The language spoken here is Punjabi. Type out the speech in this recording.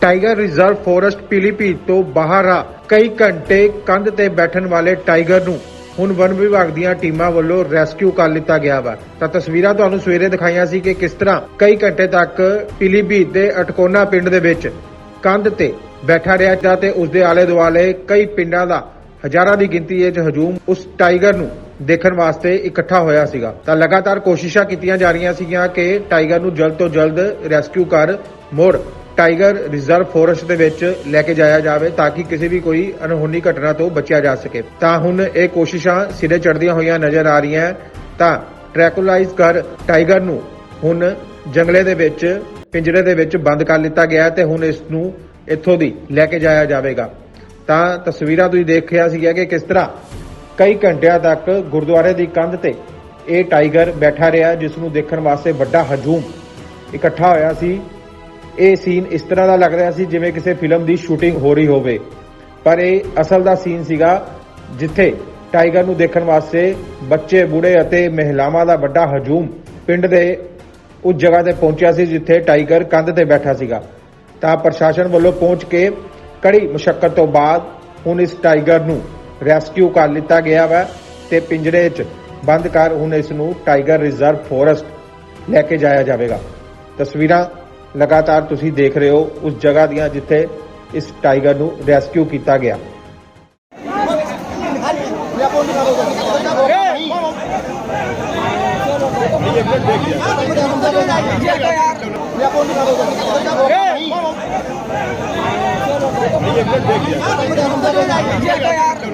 ਟਾਈਗਰ ਰਿਜ਼ਰਵ ਫੋਰੈਸਟ ਪੀਲੀਭੀਤ ਤੋਂ ਬਾਹਰ ਆ। ਕਈ ਘੰਟੇ ਕੰਧ ਤੇ ਬੈਠਣ ਵਾਲੇ ਟਾਈਗਰ ਨੂੰ ਹੁਣ ਵਨ ਵਿਭਾਗ ਦੀਆਂ ਟੀਮਾਂ ਵੱਲੋਂ ਰੈਸਕਿਊ ਕਰ ਲਿੱਤਾ ਗਿਆ ਵਾ। ਤਾਂ ਤਸਵੀਰਾਂ ਤੁਹਾਨੂੰ ਸਵੇਰੇ ਦਿਖਾਈਆਂ ਸੀ ਕਿ ਕਿਸ ਤਰ੍ਹਾਂ ਕਈ ਘੰਟੇ ਤੱਕ ਪੀਲੀਭੀਤ ਦੇ ਅਟਕੋਨਾ ਪਿੰਡ ਦੇ ਵਿੱਚ ਕੰਧ ਤੇ ਬੈਠਾ ਰਿਹਾ ਜਾਂ ਤੇ ਉਸ ਦੇ ਆਲੇ ਦੁਆਲੇ ਕਈ ਪਿੰਡਾਂ ਦਾ ਹਜ਼ਾਰਾਂ ਦੀ ਗਿਣਤੀ ਵਿੱਚ ਹਜੂਮ ਉਸ ਟਾਈਗਰ ਨੂੰ ਦੇਖਣ ਵਾਸਤੇ ਇਕੱਠਾ ਹੋਇਆ ਸੀਗਾ। ਤਾਂ ਲਗਾਤਾਰ ਕੋਸ਼ਿਸ਼ਾਂ ਕੀਤੀਆਂ ਜਾ ਰਹੀਆਂ ਸੀਗੀਆਂ ਕਿ ਟਾਈਗਰ ਨੂੰ ਜਲਦ ਤੋਂ ਜਲਦ ਰੈਸਕਿਊ ਕਰ ਮੋੜ। ਟਾਈਗਰ ਰਿਜ਼ਰਵ ਫੋਰੈਸਟ ਦੇ ਵਿੱਚ ਲੈ ਕੇ ਜਾਇਆ ਜਾਵੇ ਤਾਂ ਕਿ ਕਿਸੇ ਵੀ ਕੋਈ ਅਨਹੋਣੀ ਘਟਨਾ ਤੋਂ ਬਚਿਆ ਜਾ ਸਕੇ। ਤਾਂ ਹੁਣ ਇਹ ਕੋਸ਼ਿਸ਼ਾਂ ਸਿਰੇ ਚੜ੍ਹਦੀਆਂ ਹੋਈਆਂ ਨਜ਼ਰ ਆ ਰਹੀਆਂ ਤਾਂ ਟ੍ਰੈਕੁਲਾਈਜ਼ ਕਰ ਟਾਈਗਰ ਨੂੰ ਹੁਣ ਜੰਗਲੇ ਦੇ ਵਿੱਚ, ਪਿੰਜਰੇ ਦੇ ਵਿੱਚ ਬੰਦ ਕਰ ਲਿੱਤਾ ਗਿਆ ਹੈ ਤੇ ਹੁਣ ਇਸ ਨੂੰ ਇੱਥੋਂ ਦੀ ਲੈ ਕੇ ਜਾਇਆ ਜਾਵੇਗਾ। ਤਾਂ ਤਸਵੀਰਾਂ ਤੁਸੀਂ ਦੇਖਿਆ ਸੀਗਾ ਕਿ ਕਿਸ ਤਰ੍ਹਾਂ ਕਈ ਘੰਟਿਆਂ ਤੱਕ ਗੁਰਦੁਆਰੇ ਦੀ ਕੰਧ ਤੇ ਇਹ ਟਾਈਗਰ ਬੈਠਾ ਰਿਹਾ, ਜਿਸ ਨੂੰ ਦੇਖਣ ਵਾਸਤੇ ਵੱਡਾ ਹਜੂਮ ਇਕੱਠਾ ਹੋਇਆ ਸੀ। ਇਹ ਸੀਨ ਇਸ ਤਰ੍ਹਾਂ ਦਾ ਲੱਗ ਰਿਹਾ ਸੀ ਜਿਵੇਂ ਕਿਸੇ ਫਿਲਮ ਦੀ ਸ਼ੂਟਿੰਗ ਹੋ ਰਹੀ ਹੋਵੇ। ਪਰ ਇਹ ਅਸਲ ਦਾ ਸੀਨ ਸੀਗਾ ਜਿੱਥੇ ਟਾਈਗਰ ਨੂੰ ਦੇਖਣ ਵਾਸਤੇ ਬੱਚੇ ਬੁੜੇ ਅਤੇ ਮਹਿਲਾਵਾਂ ਦਾ ਵੱਡਾ ਹਜੂਮ ਪਿੰਡ ਦੇ ਉਸ ਜਗ੍ਹਾ ਤੇ ਪਹੁੰਚਿਆ ਸੀ ਜਿੱਥੇ ਟਾਈਗਰ ਕੰਧ ਤੇ ਬੈਠਾ ਸੀਗਾ। ਤਾਂ ਪ੍ਰਸ਼ਾਸਨ ਵੱਲੋਂ ਪਹੁੰਚ ਕੇ ਕੜੀ ਮੁਸ਼ਕਲ ਤੋਂ ਬਾਅਦ ਹੁਣ ਇਸ ਟਾਈਗਰ ਨੂੰ ਰੈਸਕਿਊ ਕਰ ਲਿੱਤਾ ਗਿਆ ਵਾ ਤੇ ਪਿੰਜਰੇ 'ਚ ਬੰਦ ਕਰ ਹੁਣ ਇਸ ਨੂੰ ਟਾਈਗਰ ਰਿਜ਼ਰਵ ਫੋਰੈਸਟ ਲੈ ਕੇ ਜਾਇਆ ਜਾਵੇਗਾ। ਤਸਵੀਰਾਂ ਲਗਾਤਾਰ ਤੁਸੀਂ ਦੇਖ ਰਹੇ ਹੋ ਉਸ ਜਗ੍ਹਾ ਦੀਆਂ ਜਿੱਥੇ ਇਸ ਟਾਈਗਰ ਨੂੰ ਰੈਸਕਿਊ ਕੀਤਾ ਗਿਆ। ये